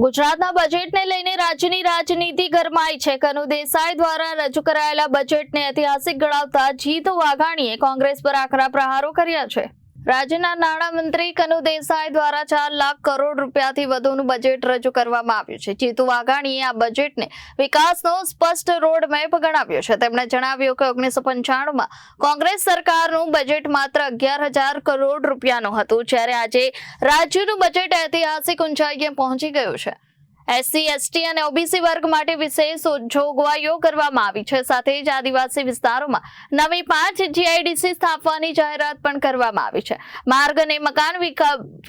ગુજરાતના બજેટને લઈને રાજ્યની રાજનીતિ ગરમાઈ છે. કનુ દેસાઈ દ્વારા રજૂ કરાયેલા બજેટને ઐતિહાસિક ગણાવતા જીતુ વાઘાણીએ કોંગ્રેસ પર આકરા પ્રહારો કર્યા છે. રાજ્યના નાણામંત્રી કનુ દેસાઈ દ્વારા ચાર લાખ કરોડ રૂપિયાથી વધુનું બજેટ રજૂ કરવામાં આવ્યું છે. જીતુ વાઘાણીએ આ બજેટને વિકાસનો સ્પષ્ટ રોડ મેપ ગણાવ્યો છે. તેમણે જણાવ્યું કે ઓગણીસો પંચાણુંમાં કોંગ્રેસ સરકારનું બજેટ માત્ર અગિયાર હજાર કરોડ રૂપિયાનું હતું. જ્યારે આજે રાજ્યનું બજેટ ઐતિહાસિક ઊંચાઈએ પહોંચી ગયું છે. એસસી, એસટી અને ઓબીસી વર્ગ માટે વિશેષ જોગવાઈઓ કરવામાં આવી છે. સાથે જ આદિવાસી વિસ્તારોમાં નવી પાંચ જીઆઈડીસી સ્થાપવાની જાહેરાત પણ કરવામાં આવી છે. માર્ગ અને મકાન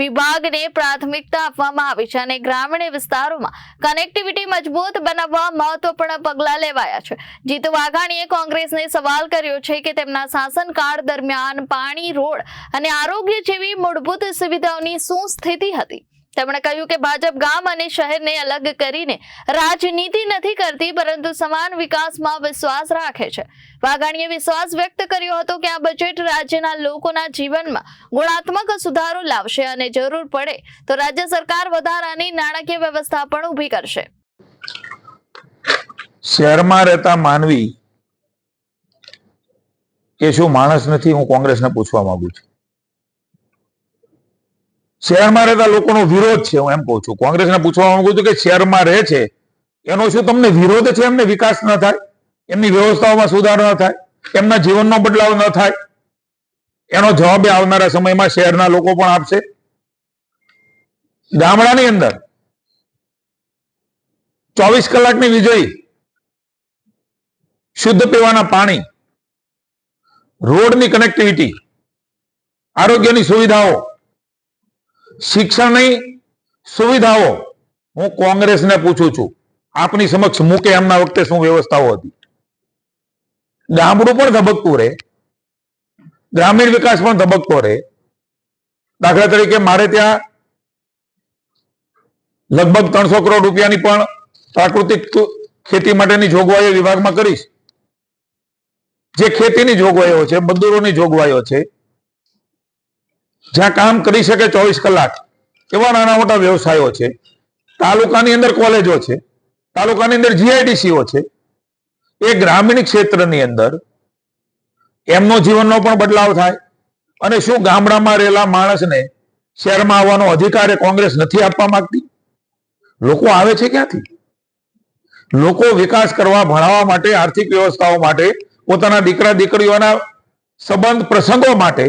વિભાગને પ્રાથમિકતા આપવામાં આવી છે અને ગ્રામીણ વિસ્તારોમાં કનેક્ટિવિટી મજબૂત બનાવવા મહત્વપૂર્ણ પગલાં લેવાયા છે. જીતુ વાઘાણીએ કોંગ્રેસને સવાલ કર્યો છે કે તેમના શાસનકાળ દરમિયાન પાણી, રોડ અને આરોગ્ય જેવી મૂળભૂત સુવિધાઓની શું સ્થિતિ હતી? તેમણે કહ્યું કે ભાજપ ગામ અને શહેરને અલગ કરીને રાજનીતિ નથી કરતી, પરંતુ સમાન વિકાસમાં વિશ્વાસ રાખે છે. વાઘાણીએ વિશ્વાસ વ્યક્ત કર્યો હતો કે આ બજેટ રાજ્યના લોકોના જીવનમાં ગુણાત્મક સુધારો લાવશે અને જરૂર પડે તો રાજ્ય સરકાર વધારાની નાણાકીય વ્યવસ્થા પણ ઊભી કરશે. શહેરમાં રહેતા માનવી કે શું માણસ નથી, હું કોંગ્રેસને પૂછવા માંગુ છું. શહેરમાં રહેતા લોકોનો વિરોધ છે, હું એમ કહું છું. કોંગ્રેસને પૂછવા માંગુ છું કે શહેરમાં રહે છે, એનો શું તમને વિરોધ છે? એમને વિકાસ ન થાય, એમની વ્યવસ્થાઓમાં સુધારો ન થાય, એમના જીવનનો બદલાવ ન થાય. એનો જવાબ આવનારા સમયમાં શહેરના લોકો પણ આપશે. ગામડાની અંદર ચોવીસ કલાકની વીજળી, શુદ્ધ પીવાના પાણી, રોડની કનેક્ટિવિટી આરોગ્યની સુવિધાઓ શિક્ષણની સુવિધાઓ હું કોંગ્રેસને પૂછું છું. આપની સમક્ષ મૂકે એમના વખતે શું વ્યવસ્થાઓ હતી? ગામડું પણ ધબકતું રહે. ગ્રામીણ વિકાસ પણ ધબકતો રહે. દાખલા તરીકે મારે ત્યાં લગભગ ત્રણસો કરોડ રૂપિયાની પણ પ્રાકૃતિક ખેતી માટેની જોગવાઈઓ વિભાગમાં કરીશ. જે ખેતીની જોગવાઈઓ છે મજદૂરોની જોગવાઈઓ છે જ્યાં કામ કરી શકે ચોવીસ કલાક, એવા નાના મોટા વ્યવસાયો છે. તાલુકાની અંદર કોલેજો છે. તાલુકાની અંદર જીઆઈડીસીઓ છે. એ ગ્રામીણ ક્ષેત્રની અંદર એમનો જીવનનો પણ બદલાવ થાય અને શું ગામડામાં રહેલા માણસને શહેરમાં આવવાનો અધિકાર કોંગ્રેસ નથી આપવા માંગતી? લોકો આવે છે ક્યાંથી? લોકો વિકાસ કરવા ભણાવવા માટે આર્થિક વ્યવસ્થાઓ માટે પોતાના દીકરા દીકરીઓના સંબંધ પ્રસંગો માટે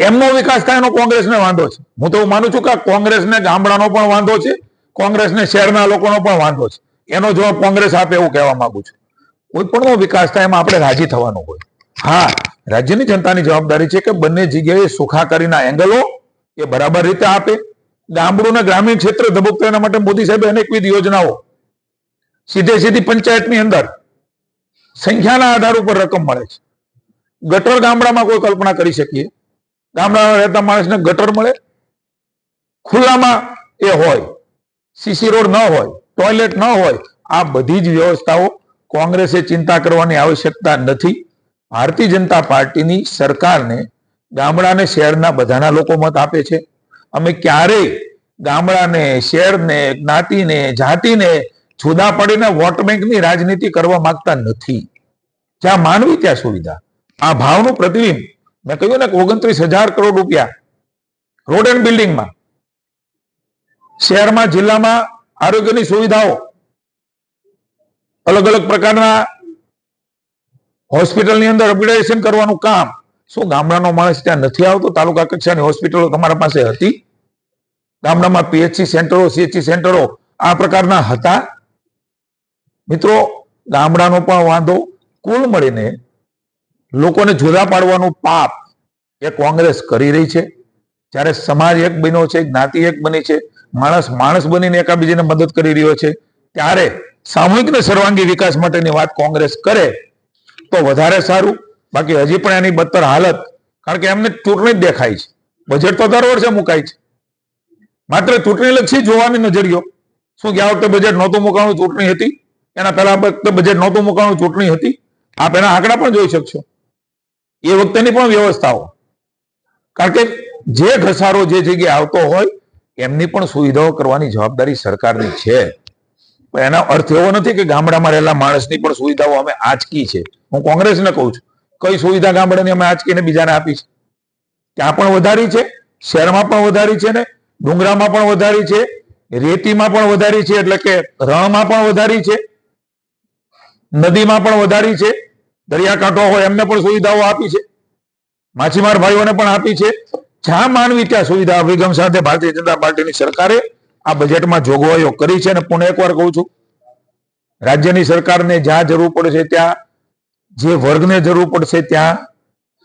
એમનો વિકાસ થાય એનો કોંગ્રેસને વાંધો છે. હું તો એવું માનું છું કે કોંગ્રેસને ગામડાનો પણ વાંધો છે, કોંગ્રેસને શહેરના લોકોનો પણ વાંધો છે. એનો જવાબ કોંગ્રેસ આપે એવું કહેવા માંગુ છું. કોઈ પણનો વિકાસ થાય એમાં આપણે રાજી થવાનું હોય. હા, રાજ્યની જનતાની જવાબદારી છે કે બંને જગ્યાએ સુખાકારીના એંગલો એ બરાબર રીતે આપે. ગામડું ને ગ્રામીણ ક્ષેત્ર ધબકતો એના માટે મોદી સાહેબે અનેકવિધ યોજનાઓ. સીધે સીધી પંચાયતની અંદર સંખ્યાના આધાર ઉપર રકમ મળે છે. ગટર ગામડામાં કોઈ કલ્પના કરી શકીએ. ગામડામાં રહેતા માણસને ગટર મળે, ખુલ્લામાં એ હોય સીસી રોડ ન હોય, ટોયલેટ ન હોય, આ બધી જ વ્યવસ્થાઓ કોંગ્રેસે ચિંતા કરવાની આવશ્યકતા નથી. ભારતીય જનતા પાર્ટીની સરકારને ગામડાને શહેરના બધાના લોકો મત આપે છે. અમે ક્યારેય ગામડાને, શહેરને, જ્ઞાતિને, જાતિને જુદા પડીને વોટ બેંકની રાજનીતિ કરવા માંગતા નથી. જ્યાં માનવી ત્યાં સુવિધા. આ ભાવનું પ્રતિબિંબ મેં કહ્યું ને ઓગણત્રીસ હજાર કરોડ રૂપિયા રોડ એન્ડ બિલ્ડિંગમાં, શહેરમાં, જિલ્લામાં આરોગ્યની સુવિધાઓ, અલગ અલગ પ્રકારના હોસ્પિટલની અંદર અપગ્રેડેશન કરવાનું કામ. શું ગામડાનો માણસ ત્યાં નથી આવતો? તાલુકા કક્ષાની હોસ્પિટલો તમારા પાસે હતી? ગામડામાં પીએચસી સેન્ટરો, સીએચસી સેન્ટરો આ પ્રકારના હતા? મિત્રો, ગામડાનો પણ વાંધો. કુલ મળીને લોકોને જુદા પાડવાનું પાપ. એ કોંગ્રેસ કરી રહી છે, જ્યારે સમાજ એક બન્યો છે, જ્ઞાતિ એક બની છે, માણસ માણસ બનીને એકાબીજીને મદદ કરી રહ્યો છે, ત્યારે સામૂહિક ને સર્વાંગી વિકાસ માટેની વાત કોંગ્રેસ કરે, તો વધારે સારું. બાકી હજી પણ એની બદતર હાલત, કારણ કે એમને ચૂંટણી જ દેખાય છે. બજેટ તો દર વર્ષે મુકાય છે. માત્ર ચૂંટણી લક્ષી જોવાની નજરિયો શું ગયા વખતે બજેટ નહોતું મુકાણું ચૂંટણી હતી? એના પહેલા વખતે બજેટ નહોતું મુકાણું ચૂંટણી હતી? આપ એના આંકડા પણ જોઈ શકશો. એ વખતેની પણ વ્યવસ્થાઓ. કારણ કે જે ઘસારો જે જગ્યાએ આવતો હોય, એમની પણ સુવિધાઓ કરવાની જવાબદારી સરકારની છે. એનો અર્થ એવો નથી કે ગામડામાં રહેલા માણસની પણ સુવિધાઓ અમે આંચકી છે. હું કોંગ્રેસને કહું છું, કઈ સુવિધા ગામડાની અમે આંચકીને બીજાને આપી છે? ત્યાં પણ વધારી છે, શહેરમાં પણ વધારી છે ને, ડુંગરામાં પણ વધારી છે, રેતીમાં પણ વધારી છે, એટલે કે રણમાં પણ વધારી છે, નદીમાં પણ વધારી છે, દરિયાકાંઠો હોય એમને પણ સુવિધાઓ આપી છે. માછીમાર ભાઈઓને પણ આપી છે. જ્યાં માનવી ત્યાં સુવિધા અભિગમ સાથે ભારતીય જનતા પાર્ટીની સરકારે આ બજેટમાં જોગવાઈઓ કરી છે અને પુનઃ એકવાર કહું છું, રાજ્યની સરકારને જ્યાં જરૂર પડશે ત્યાં, જે વર્ગને જરૂર પડશે ત્યાં,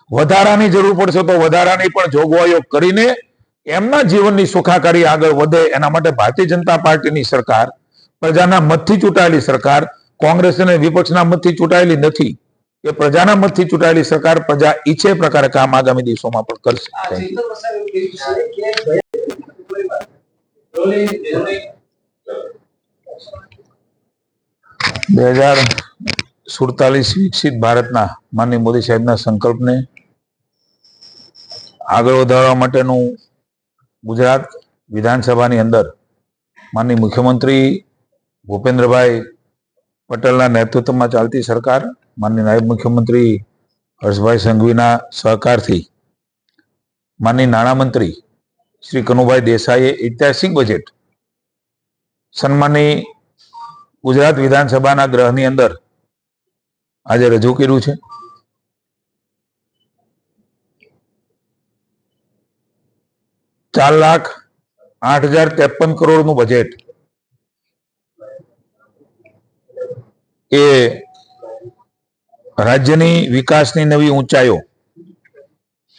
વધારાની જરૂર પડશે તો વધારાની પણ જોગવાઈઓ કરીને એમના જીવનની સુખાકારી આગળ વધે. એના માટે ભારતીય જનતા પાર્ટીની સરકાર, પ્રજાના મતથી ચૂંટાયેલી સરકાર, કોંગ્રેસ અને વિપક્ષના મતથી ચૂંટાયેલી નથી. એ પ્રજાના મતથી ચૂંટાયેલી સરકાર પ્રજા ઈચ્છે પ્રકારે કામ આગામી દિવસોમાં પણ કરશે. કે બે હજાર સુડતાલીસ વિકસિત ભારતના માનની મોદી સાહેબના સંકલ્પને આગળ વધારવા માટેનું ગુજરાત વિધાનસભાની અંદર માનની મુખ્યમંત્રી ભૂપેન્દ્રભાઈ પટેલના નેતૃત્વમાં ચાલતી સરકાર માનનીય નાયબ મુખ્યમંત્રી હર્ષભાઈ સંઘવીના સહકારથી માનની નાણામંત્રી શ્રી કનુભાઈ દેસાઈએ ઐતિહાસિક બજેટ સન્માનની ગુજરાત વિધાનસભાના ગ્રહની અંદર આજે રજૂ કર્યું છે. ચાર લાખ આઠ હજાર ત્રેપન કરોડનું બજેટ એ રાજ્યની વિકાસની નવી ઊંચાઈઓ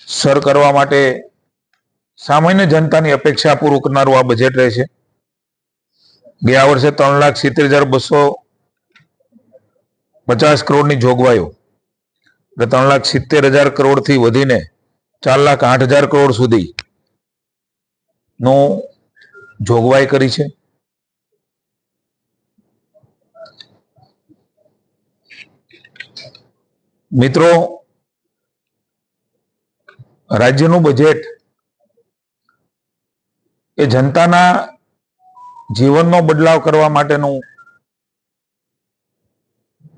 સર કરવા માટે સામાન્ય જનતાની અપેક્ષા પૂરું કરનારું આ બજેટ રહેશે. ગયા વર્ષે ત્રણ લાખ સિત્તેર હજાર બસો પચાસ કરોડની જોગવાઈઓ. એટલે ત્રણ લાખ સિત્તેર હજાર કરોડથી વધીને ચાર લાખ આઠ હજાર કરોડ સુધી નું જોગવાઈ કરી છે. મિત્રો, રાજ્યનું બજેટ એ જનતાના જીવનનો બદલાવ કરવા માટેનું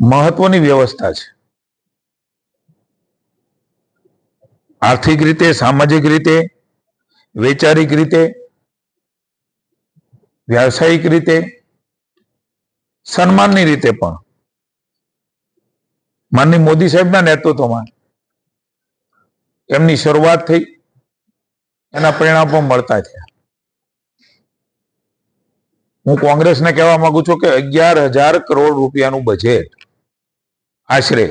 મહત્વની વ્યવસ્થા છે. આર્થિક રીતે, સામાજિક રીતે, વૈચારિક રીતે, વ્યાવસાયિક રીતે, સન્માનની રીતે પણ. માનની મોદી સાહેબના નેતૃત્વમાં એમની શરૂઆત થઈ, એના પરિણામ પણ મળતા થયા. હું કોંગ્રેસને કહેવા માંગુ છું કે અગિયાર હજાર કરોડ રૂપિયાનું બજેટ આશરે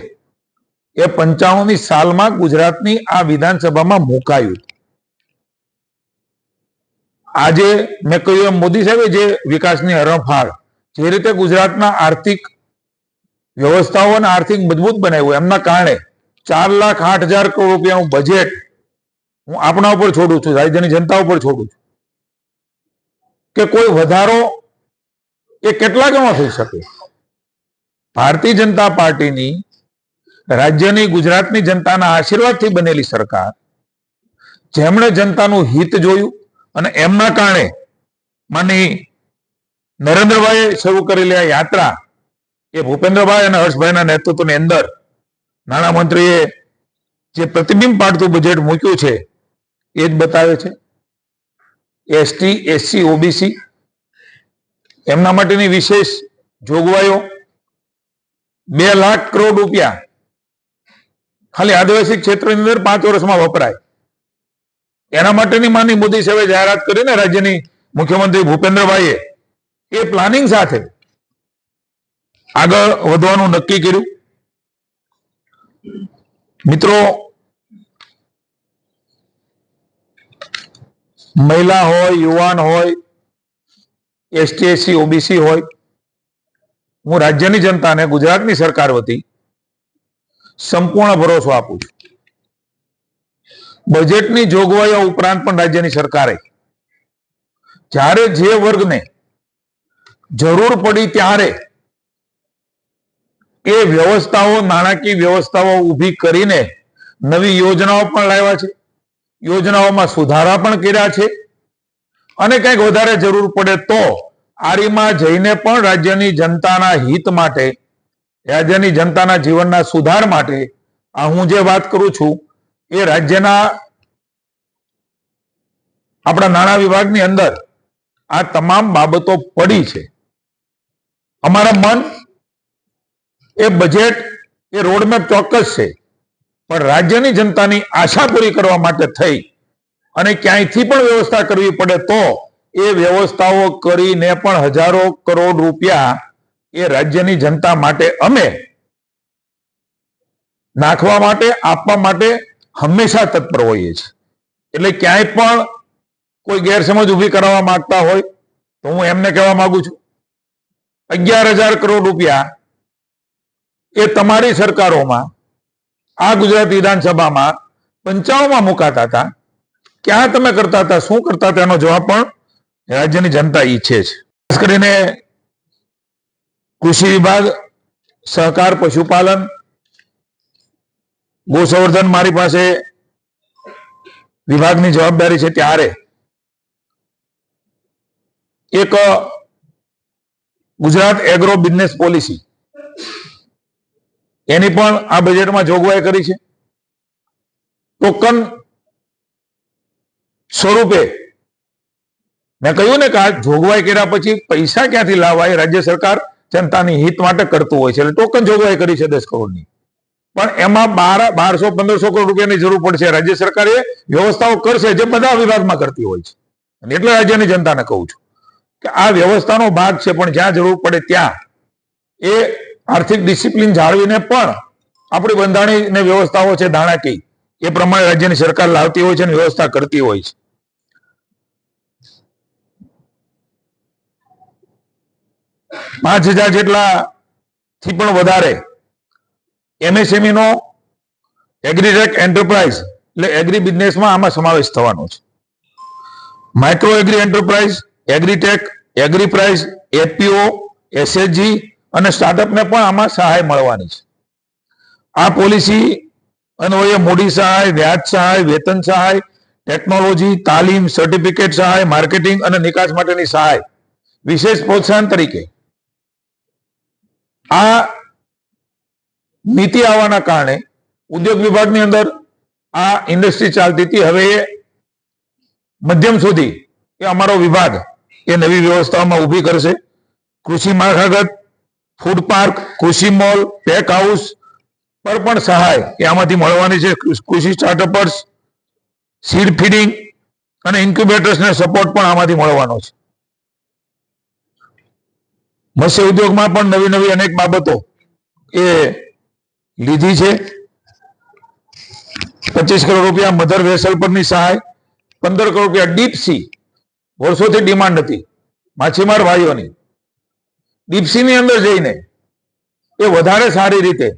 એ પંચાણુંની સાલમાં ગુજરાતની આ વિધાનસભામાં મુકાયું. આજે મેં કહ્યું એમ મોદી સાહેબે જે વિકાસની હરણફાળ, જે રીતે ગુજરાતના આર્થિક વ્યવસ્થાઓ અને આર્થિક મજબૂત બનાવ્યું એમના કારણે ચાર લાખ આઠ હજાર કરોડ રૂપિયાનું બજેટ હું આપણા ઉપર છોડું છું, રાજ્યની જનતા ઉપર છોડું છું. કે કોઈ વધારો એ કેટલા ગણો થઈ શકે? ભારતીય જનતા પાર્ટીની, રાજ્યની, ગુજરાતની જનતાના આશીર્વાદથી બનેલી સરકાર જેમણે જનતાનું હિત જોયું અને એમના કારણે માની નરેન્દ્રભાઈએ શરૂ કરેલી આ યાત્રા એ ભૂપેન્દ્રભાઈ અને હર્ષભાઈના નેતૃત્વની અંદર નાણામંત્રીએ જે પ્રતિબિંબ પાડતું બજેટ મૂક્યું છે, એ જ બતાવે છે. એસટી એસસી ઓબીસી એમના માટેની વિશેષ જોગવાઈઓ બે લાખ કરોડ રૂપિયા ખાલી આદિવાસી ક્ષેત્રની અંદર પાંચ વર્ષમાં વપરાય. એના માટેની માની મોદી સાહેબે જાહેરાત કરીને રાજ્યની મુખ્યમંત્રી ભૂપેન્દ્રભાઈએ એ પ્લાનિંગ સાથે આગળ વધવાનું નક્કી કર્યું. મિત્રો, મહિલા હોય, યુવાન હોય એસટી એસસી ઓબીસી હોય, હું રાજ્યની જનતાને ગુજરાતની સરકાર વતી સંપૂર્ણ ભરોસો આપું છું. બજેટની જોગવાઈઓ ઉપરાંત પણ રાજ્યની સરકારે જ્યારે જે વર્ગને જરૂર પડી ત્યારે એ વ્યવસ્થાઓ, નાણાકીય વ્યવસ્થાઓ ઊભી કરીને નવી યોજનાઓ પણ લાવ્યા છે. યોજનાઓમાં સુધારા પણ કર્યા છે. અને કંઈક વધારે જરૂર પડે તો આરીમાં જઈને પણ રાજ્યની જનતાના હિત માટે, રાજ્યની જનતાના જીવનના સુધાર માટે આ હું જે વાત કરું છું, એ રાજ્યના આપણા નાણાં વિભાગની અંદર આ તમામ બાબતો પડી છે. અમારા મન એ બજેટ એ રોડમેપ ચોક્કસ છે. પણ રાજ્યની જનતાની આશા પૂરી કરવા માટે થઈ અને ક્યાંયથી પણ વ્યવસ્થા કરવી પડે તો એ વ્યવસ્થાઓ કરીને પણ હજારો કરોડ રૂપિયા એ રાજ્યની જનતા માટે અમે નાખવા માટે, આપવા માટે હંમેશા તત્પર હોઈએ છીએ. એટલે ક્યાંય પણ કોઈ ગેરસમજ ઊભી કરાવવા માંગતા હોય તો હું એમને કહેવા માંગુ છું. અગિયાર હજાર કરોડ રૂપિયા એ તમારી સરકારોમાં, આ ગુજરાત વિધાનસભામાં પંચાવનમાં મુકાતા હતા. ક્યાં તમે કરતા હતા, શું કરતા હતા, એનો જવાબ પણ રાજ્યની જનતા ઈચ્છે છે. ખાસ કરીને કૃષિ વિભાગ, સહકાર, પશુપાલન ગો સંવર્ધન મારી પાસે વિભાગની જવાબદારી છે ત્યારે એક ગુજરાત એગ્રો બિઝનેસ પોલિસી એની પણ આ બજેટમાં જોગવાઈ કરી છે. ટોકન સ્વરૂપે મેં કહ્યું ને કે આ જોગવાઈ કર્યા પછી પૈસા ક્યાંથી લાવવા એ રાજ્ય સરકાર જનતાની હિત માટે કરતું હોય છે. એટલે ટોકન જોગવાઈ કરી છે દસ કરોડની. પણ એમાં બાર, બારસો, પંદરસો કરોડ રૂપિયાની જરૂર પડશે. રાજ્ય સરકાર વ્યવસ્થાઓ કરશે જે બધા વિભાગમાં કરતી હોય છે. અને એટલે રાજ્યની જનતાને કહું છું કે આ વ્યવસ્થાનો ભાગ છે. પણ જ્યાં જરૂર પડે ત્યાં એ આર્થિક ડિસિપ્લિન જાળવીને પણ આપણી બંધારણીય વ્યવસ્થાઓ છે દાણાકી, એ પ્રમાણે રાજ્યની સરકાર લાવતી હોય છે અને વ્યવસ્થા કરતી હોય છે. પાંચ હજાર જેટલા થી પણ વધારે એમએસએમઈ નો એગ્રીટેક એન્ટરપ્રાઇઝ એટલે એગ્રી બિઝનેસમાં આમાં સમાવેશ થવાનો છે. માઇક્રો એગ્રી એન્ટરપ્રાઇઝ એગ્રીટેક એગ્રીપ્રાઇઝ એપીઓ એસએચજી અને સ્ટાર્ટઅપને પણ આમાં સહાય મળવાની છે. આ પોલિસી અન્વયે મૂડી સહાય, વ્યાજ સહાય, વેતન સહાય ટેકનોલોજી તાલીમ સર્ટિફિકેટ સહાય માર્કેટિંગ અને નિકાસ માટેની સહાય. વિશેષ પ્રોત્સાહન તરીકે. આ નીતિ આવવાના કારણે ઉદ્યોગ વિભાગની અંદર આ ઇન્ડસ્ટ્રી ચાલતી હતી. હવે એ મધ્યમ સુધી એ અમારો વિભાગ એ નવી વ્યવસ્થાઓમાં ઊભી કરશે. કૃષિ માળખાગત ફૂડ પાર્ક કૃષિ મોલ પેક હાઉસ પર પણ સહાય આમાંથી મળવાની છે. કૃષિ સ્ટાર્ટઅપર્સ સીડ ફીડિંગ અને ઇન્ક્યુબેટર્સને સપોર્ટ પણ આમાંથી મળવાનો છે. મત્સ્ય ઉદ્યોગમાં પણ નવી નવી અનેક બાબતો એ લીધી છે. પચીસ કરોડ રૂપિયા મધર વેસલ પરની સહાય, પંદર કરોડ રૂપિયા ડીપ સી વર્ષોથી ડિમાન્ડ હતી. માછીમાર ભાઈઓની. ડીપ સી ની અંદર જઈને એ વધારે સારી રીતે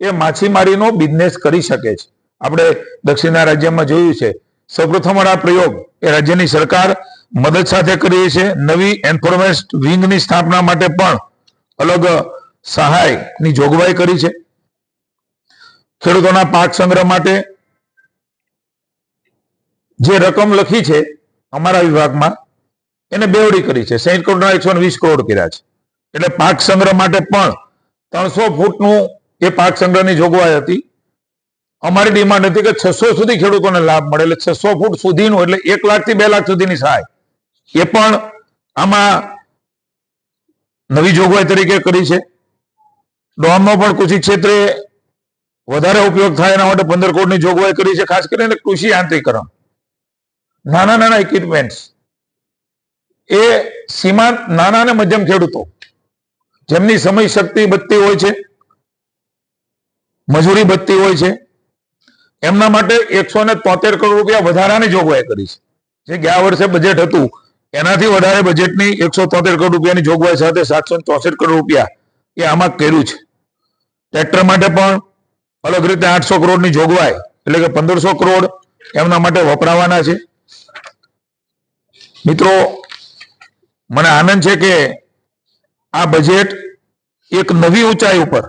એ માછીમારીનો બિઝનેસ કરી શકે છે. આપણે દક્ષિણના રાજ્યમાં જોયું છે. સૌપ્રથમ આ પ્રયોગ એ રાજ્યની સરકાર મદદ સાથે કરી છે. નવી એન્ફોર્સમેન્ટ વિંગની સ્થાપના માટે પણ અલગ સહાયની જોગવાઈ કરી છે. ખેડૂતોના પાક સંગ્રહ માટે જે રકમ લખી છે અમારા વિભાગમાં, એને બેવડી કરી છે. સાઈઠ કરોડના એકસો વીસ કરોડ કર્યા છે. એટલે પાક સંગ્રહ માટે પણ ત્રણસો ફૂટનું એ પાક સંગ્રહની જોગવાઈ હતી. અમારી ડિમાન્ડ હતી કે છસો સુધી ખેડૂતોને લાભ મળે. એટલે છસો ફૂટ સુધીનું એટલે એક લાખથી બે લાખ સુધીની સહાય. એ પણ આમાં નવી જોગવાઈ તરીકે કરી છે. ડોમનો પણ કૃષિ ક્ષેત્રે વધારે ઉપયોગ થાય એના માટે પંદર કરોડની જોગવાઈ કરી છે. ખાસ કરીને કૃષિ યાંત્રિકરણ. નાના નાના ઇક્વિપમેન્ટ્સ એ સીમાંત નાના અને મધ્યમ ખેડૂતો જેમની સમય શક્તિ બત્તી હોય છે, મજૂરી બત્તી હોય છે, એમના માટે એકસો ને તોતેર કરોડ રૂપિયા વધારાની જોગવાઈ કરી છે. જે ગયા વર્ષે બજેટ હતું, એનાથી વધારે બજેટની એકસો તોતેર કરોડ રૂપિયાની જોગવાઈ સાથે સાતસો ચોસઠ કરોડ રૂપિયા એ આમાં કર્યું છે. ટ્રેક્ટર માટે પણ અલગ રીતે આઠસો કરોડની જોગવાઈ, એટલે કે પંદરસો કરોડ એમના માટે વપરાવાના છે. મિત્રો, મને આનંદ છે કે આ બજેટ એક નવી ઊંચાઈ ઉપર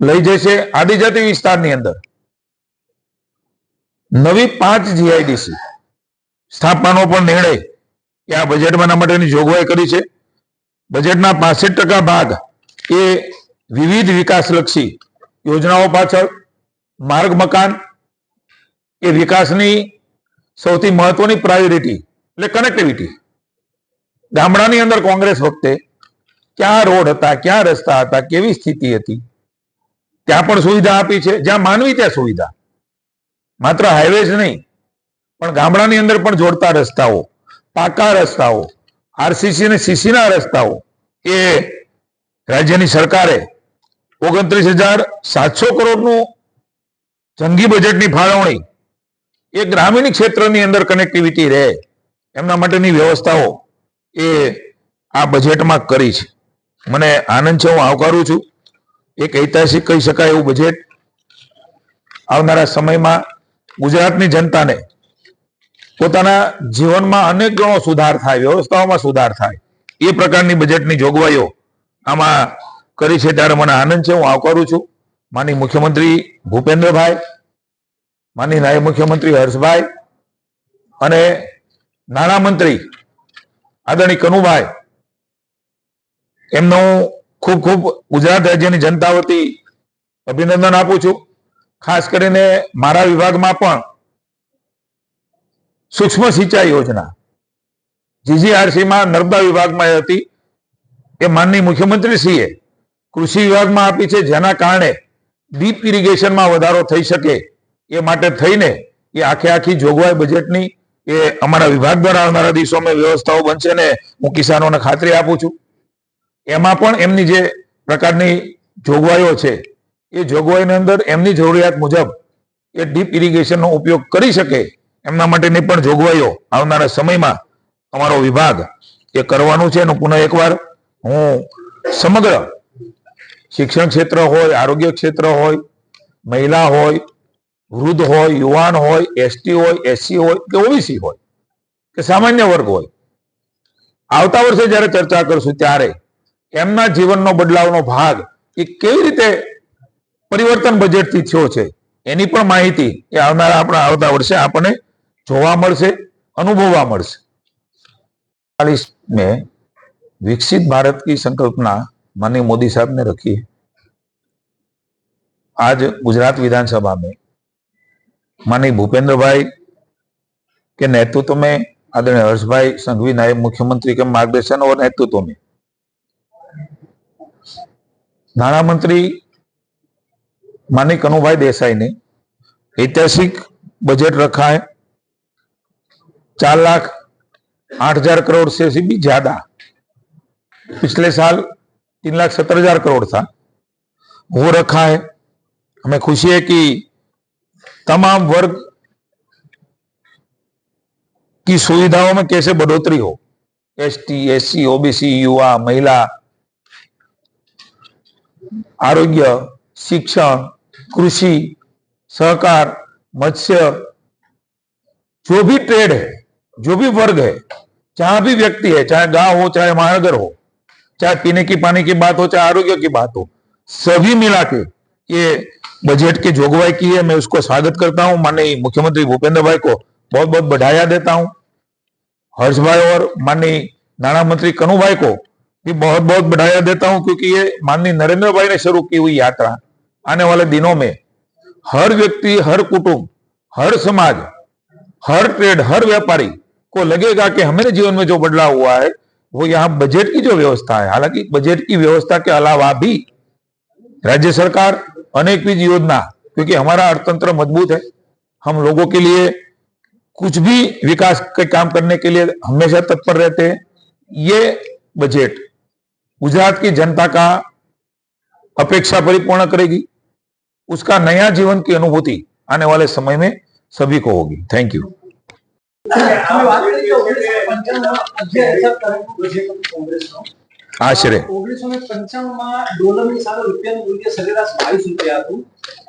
લઈ જશે આદિજાતિ વિસ્તારની અંદર. નવી પાંચ જીઆઈડીસી સ્થાપવાનો પણ નિર્ણય એ આ બજેટમાં માટેની જોગવાઈ કરી છે. બજેટના પાસઠ ટકા ભાગ એ વિવિધ વિકાસલક્ષી યોજનાઓ પાછળ, માર્ગ મકાન એ વિકાસની સૌથી મહત્વની પ્રાયોરિટી એટલે કનેક્ટિવિટી ગામડાની અંદર કોંગ્રેસ વખતે ક્યાં રોડ હતા, ક્યાં રસ્તા હતા, કેવી સ્થિતિ હતી? ત્યાં પણ સુવિધા આપી છે, જ્યાં માનવી ત્યાં સુવિધા. માત્ર હાઈવે જ નહીં, પણ ગામડાની અંદર પણ જોડતા રસ્તાઓ, પાકા રસ્તાઓ આરસીસી અને સીસીના રસ્તાઓ, એ રાજ્યની સરકારે ઓગણત્રીસ હજાર સાતસો કરોડનું જંગી બજેટની ફાળવણી, એ ગ્રામીણ ક્ષેત્રની અંદર કનેક્ટિવિટી રહે. એમના માટેની વ્યવસ્થાઓ એ આ બજેટમાં કરી છે. મને આનંદ છે, હું આવકારું છું. એક ઐતિહાસિક કહી શકાય એવું બજેટ આવનારા સમયમાં ગુજરાતની જનતાને પોતાના જીવનમાં અનેક ગણો સુધાર થાય, વ્યવસ્થાઓમાં સુધાર થાય. એ પ્રકારની બજેટની જોગવાઈઓ આમાં કરી છે ત્યારે મને આનંદ છે, હું આવકારું છું. માની મુખ્યમંત્રી ભૂપેન્દ્રભાઈ માની નાયબ મુખ્યમંત્રી હર્ષભાઈ અને નાણામંત્રી આદરણી કનુભાઈ, એમનો ખૂબ ખૂબ ગુજરાત રાજ્યની જનતા વતી અભિનંદન આપું છું. ખાસ કરીને મારા વિભાગમાં પણ સૂક્ષ્મ સિંચાઈ યોજના જીજીઆરસીમાં નર્મદા વિભાગમાં હતી. એ માનની મુખ્યમંત્રીશ્રીએ કૃષિ વિભાગમાં આપી છે, જેના કારણે ડીપ ઇરિગેશનમાં વધારો થઈ શકે એ માટે થઈને એ આખે આખી જોગવાઈ બજેટની એ અમારા વિભાગ દ્વારા આવનારા દિવસોમાં વ્યવસ્થાઓ બનશે ને હું કિસાનોને ખાતરી આપું છું. એમાં પણ એમની જે પ્રકારની જોગવાઈઓ છે, એ જોગવાઈની અંદર એમની જરૂરિયાત મુજબ એ ડીપ ઇરિગેશનનો ઉપયોગ કરી શકે એમના માટેની પણ જોગવાઈઓ આવનારા સમયમાં અમારો વિભાગ એ કરવાનું છે. એનું પુનઃ એકવાર હું સમગ્ર શિક્ષણ ક્ષેત્ર હોય, આરોગ્ય ક્ષેત્ર હોય, મહિલા હોય વૃદ્ધ હોય, યુવાન હોય એસટી હોય એસસી હોય કે ઓબીસી હોય, કે સામાન્ય વર્ગ હોય. આવતા વર્ષે જ્યારે ચર્ચા કરશું ત્યારે એમના જીવનનો બદલાવનો ભાગ એ કેવી રીતે પરિવર્તન બજેટથી થયો છે, એની પણ માહિતી એ આવનારા આપણા આવતા વર્ષે આપણને જોવા મળશે, અનુભવવા મળશે. ચાલીસ મે વિકસિત ભારત કી સંકલ્પના માનनीय મોદી સાહેબને રખી આજ ગુજરાત વિધાનસભા મેં माननीय भूपेंद्र भाई के नेतृत्व में आदरणीय हर्ष भाई संघवी नायब मुख्यमंत्री के मार्गदर्शन और नेतृत्व में नाणा मंत्री माननीय कनुभाई देसाई ने ऐतिहासिक बजट रखा है। चार लाख आठ हज़ार करोड़ से भी ज़्यादा। पिछले साल तीन लाख सत्तर हज़ार करोड़ था। वो रखा है। हमें खुशी है कि तमाम वर्ग की सुविधाओं में कैसे बढ़ोतरी हो? एसटी, एससी, ओबीसी, युवा, महिला, आरोग्य, शिक्षण, कृषि, सहकार, मत्स्य, जो भी ट्रेड है, जो भी वर्ग है, जहाँ भी व्यक्ति है, चाहे गाँव हो, चाहे महानगर हो, चाहे पीने की पानी की बात हो, चाहे आरोग्य की बात हो, सभी मिला के ये बजट की जोगवाई की है, मैं उसको स्वागत करता हूँ। माननीय मुख्यमंत्री भूपेंद्र भाई को बहुत बहुत बढ़ाया देता हूँ। हर्ष भाई और माननीय नाना मंत्री कनु भाई को भी बहुत बहुत बढ़ाया देता हूँ, क्योंकि ये माननीय नरेंद्र भाई ने शुरू की हुई यात्रा आने वाले दिनों में। हर व्यक्ति, हर कुटुंब, हर समाज, हर ट्रेड, हर व्यापारी को लगेगा कि हमारे जीवन में जो बदलाव हुआ है, वो यहाँ बजट की जो व्यवस्था है। हालाँकि बजट की व्यवस्था के अलावा भी राज्य सरकार अनेकविध योजना, क्योंकि हमारा अर्थतंत्र मज़बूत है। हम लोगों के लिए कुछ भी विकास के काम करने के लिए हमेशा तत्पर रहते हैं। ये बजट गुजरात की जनता का अपेक्षा परिपूर्ण करेगी। उसका नया जीवन की अनुभूति आने वाले समय में सभी को होगी। थैंक यू આશરે ઓગણીસો ને પંચાણુંમાં ડોલરની સામે રૂપિયાનું મૂલ્ય સરેરાશ બાવીસ રૂપિયા હતું.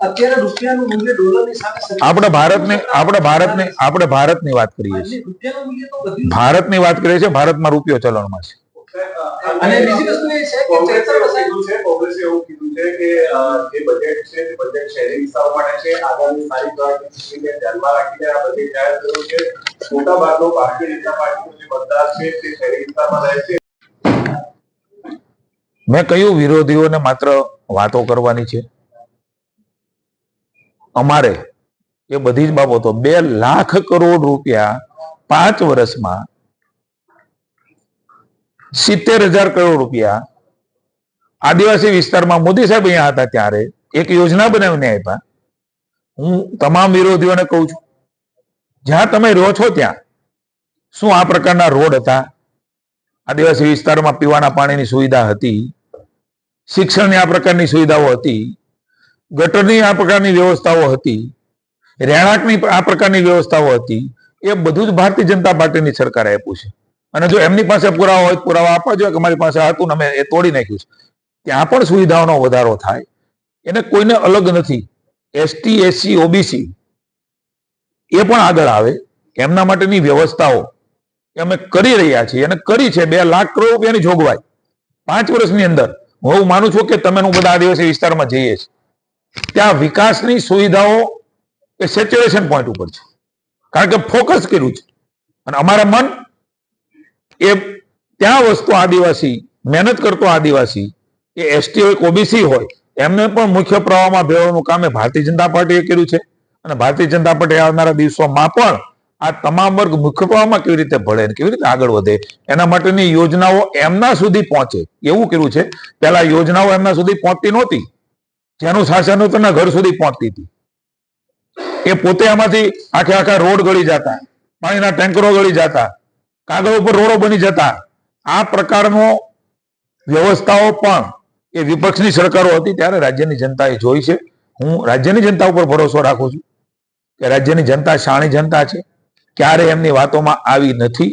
અત્યારે રૂપિયાનું મૂલ્ય ડોલરની સામે આપણે ભારતને આપણે ભારતને આપણે ભારતની વાત કરીએ છીએ. રૂપિયાનું મૂલ્ય તો વધ્યું ભારતની વાત કરીએ છીએ ભારતમાં રૂપિયો ચલણમાં છે. અને બીજી વસ્તુ એ છે કે એવું કીધું છે કોંગ્રેસે એવું કીધું છે કે જે બજેટ છે તે બજેટ શહેરી વિસ્તારો માટે છે આગામી સારી સ્વરાજ્યની ધ્યાનમાં રાખીને આ બજેટ જાહેર કર્યું છે. મોટા ભાગનો ભારતીય જનતા પાર્ટીનો જે મતદાર છે તે શહેરી વિસ્તારમાં રહે છે. મેં કહ્યું વિરોધીઓને માત્ર વાતો કરવાની છે? અમારે એ બધી જ બાબતો બે લાખ કરોડ રૂપિયા પાંચ વર્ષમાં સિત્તેર હજાર કરોડ રૂપિયા આદિવાસી વિસ્તારમાં મોદી સાહેબ અહીંયા હતા ત્યારે એક યોજના બનાવીને આપ્યા હું તમામ વિરોધીઓને કહું છું, જ્યાં તમે રહો છો ત્યાં શું આ પ્રકારના રોડ હતા? આદિવાસી વિસ્તારમાં પીવાના પાણીની સુવિધા હતી? શિક્ષણની આ પ્રકારની સુવિધાઓ હતી, ગટરની આ પ્રકારની વ્યવસ્થાઓ હતી, રહેણાંકની આ પ્રકારની વ્યવસ્થાઓ હતી, એ બધું જ ભારતીય જનતા પાર્ટીની સરકારે આપ્યું છે. અને જો એમની પાસે પુરાવા હોય પુરાવા આપવા જોઈએ, કે અમારી પાસે હતું ને અમે એ તોડી નાખ્યું છે. ત્યાં પણ સુવિધાઓનો વધારો થાય. એને કોઈને અલગ નથી. એસટી એસસી ઓબીસી એ પણ આગળ આવે. એમના માટેની વ્યવસ્થાઓ અમે કરી રહ્યા છીએ. અને કરી છે. બે લાખ કરોડ રૂપિયાની જોગવાઈ. પાંચ વર્ષની અંદર હું માનું છું કે તમે હું બધા આદિવાસી વિસ્તારમાં જઈએ છીએ. ત્યાં વિકાસની સુવિધાઓ એ સેચ્યુરેશન પોઈન્ટ ઉપર છે. કારણ કે ફોકસ કર્યું છે. અને અમારા મન એ ત્યાં વસ્તુ આદિવાસી, મહેનત કરતો આદિવાસી, એ એસટી હોય ઓબીસી હોય, એમને પણ મુખ્ય પ્રવાહમાં ભેળવવાનું કામ એ ભારતીય જનતા પાર્ટીએ કર્યું છે. અને ભારતીય જનતા પાર્ટી આવનારા દિવસોમાં પણ આ તમામ વર્ગ મુખ્ય કેવી રીતે ભળે કેવી રીતે આગળ વધે, એના માટેની યોજનાઓ એમના સુધી પહોંચે. એવું કર્યું છે. પહેલા યોજનાઓ એમના સુધી પહોંચતી નહોતી. જેનું શાસન હતું ઘર સુધી પહોંચતી હતી. એ પોતે આમાંથી આખે આખા રોડ ગળી જતા, પાણીના ટેન્કરો ગળી જતા, કાગળ ઉપર રોડો બની જતા. આ પ્રકારનો વ્યવસ્થાઓ પણ એ વિપક્ષની સરકારો હતી ત્યારે રાજ્યની જનતાએ જોઈ છે. હું રાજ્યની જનતા ઉપર ભરોસો રાખું છું કે રાજ્યની જનતા, શાણી જનતા છે. ક્યારે એમની વાતોમાં આવી નથી,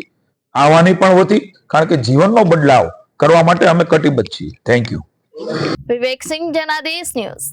આવવાની પણ હતી કારણ કે જીવનનો બદલાવ કરવા માટે અમે કટિબદ્ધ છીએ. Thank you Vivek Singh Janadesh news.